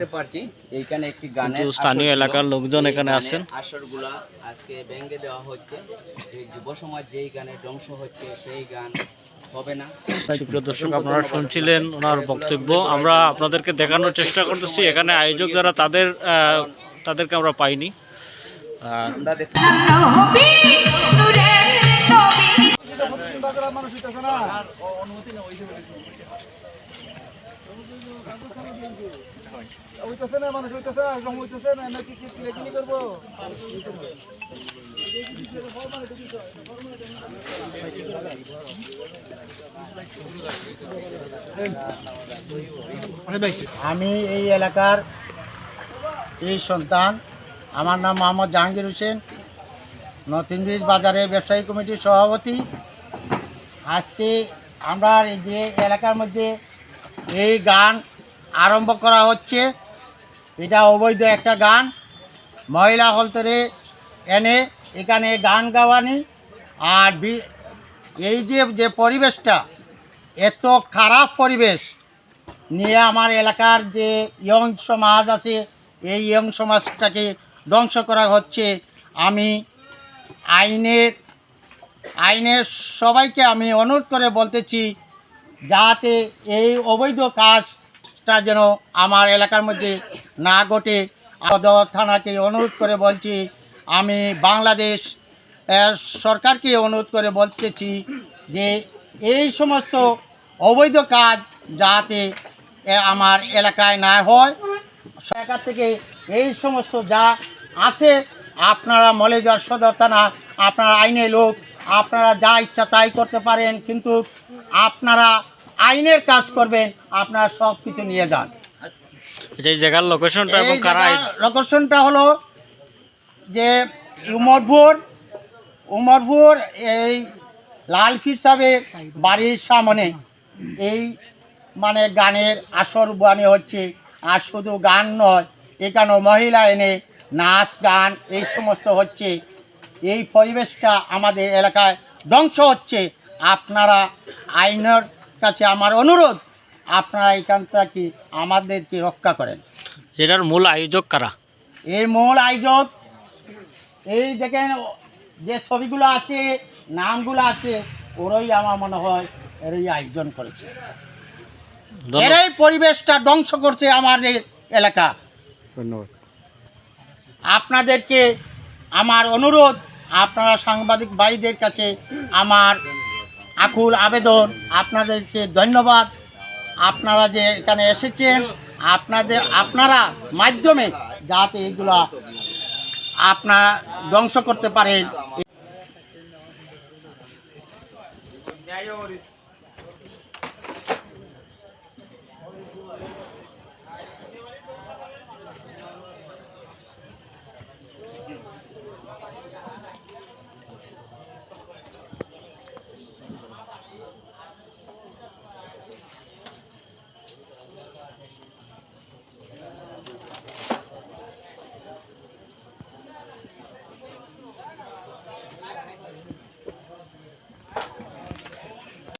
দেখতে পারছি। এইখানে একটি গানের স্থানীয় এলাকার লোকজন এখানে আছেন। আসরগুলা আজকে ভেঙে দেওয়া হচ্ছে। এই যুব সমাজ যেই গানে ধ্বংস হচ্ছে সেই গান হবে না। সুপ্রিয় দর্শক আপনারা শুনছিলেন ওনার বক্তব্য। আমরা আপনাদেরকে দেখানোর চেষ্টা করতেছি। এখানে আয়োজক যারা তাদের তাদেরকে আমরা পাইনি। আমি এই এলাকার এই সন্তান। আমার নাম মোহাম্মদ জাহাঙ্গীর হোসেন নতুন ব্রিজ বাজারের ব্যবসায়ী কমিটির সভাপতি। আজকে আমরা এই যে এলাকার মধ্যে এই গান আরম্ভ করা হচ্ছে। এটা অবৈধ একটা গান। মহিলা হলতরে এনে এখানে গান গাওয়ানি। আর এই যে যে পরিবেশটা, এত খারাপ পরিবেশ নিয়ে আমার এলাকার যে ইয়ং সমাজ আছে, এই ইয়ং সমাজটাকে ধ্বংস করা হচ্ছে। আমি আইনের আইনের সবাইকে আমি অনুরোধ করে বলতেছি, যাতে এই অবৈধ কাজটা যেন আমার এলাকার মধ্যে না ঘটে। সদর থানাকে অনুরোধ করে বলছি, আমি বাংলাদেশ সরকারকে অনুরোধ করে বলতেছি যে এই সমস্ত অবৈধ কাজ যাতে আমার এলাকায় না হয়। সরকার থেকে এই সমস্ত যা আছে, আপনারা মলেগার সদর থানা, আপনারা আইনে লোক, আপনারা যা ইচ্ছা তাই করতে পারেন, কিন্তু আপনারা আইনের কাজ করবেন আপনারা সব কিছু নিয়ে যান। এই জায়গার লোকেশনটা এবং কারা লোকেশনটা হলো যে উমরপুর উমরপুর এই লাল ফির সাহেবের বাড়ির সামনে এই মানে গানের আসর বানি হচ্ছে। আর শুধু গান নয় এখানে মহিলা এনে নাচ গান এই সমস্ত হচ্ছে। এই পরিবেশটা আমাদের এলাকায় ধ্বংস হচ্ছে। আপনারা আইনের কাছে আমার অনুরোধ আপনারা এখান থেকে আমাদেরকে রক্ষা করেন। যেটার মূল আয়োজক কারা? এই মূল আয়োজক এই দেখেন যে ছবিগুলো আছে নামগুলো আছে ওরাই আমার মনে হয় এরই আয়োজন করেছে। এরাই পরিবেশটা ধ্বংস করছে আমাদের এলাকা। ধন্যবাদ। আপনাদেরকে আমার অনুরোধ আপনারা সাংবাদিক ভাইদের কাছে আমার আকুল আবেদন, আপনাদেরকে ধন্যবাদ। আপনারা যে এখানে এসেছেন, আপনাদের, আপনারা মাধ্যমে যাতে এগুলো আপনার ধ্বংস করতে পারেন।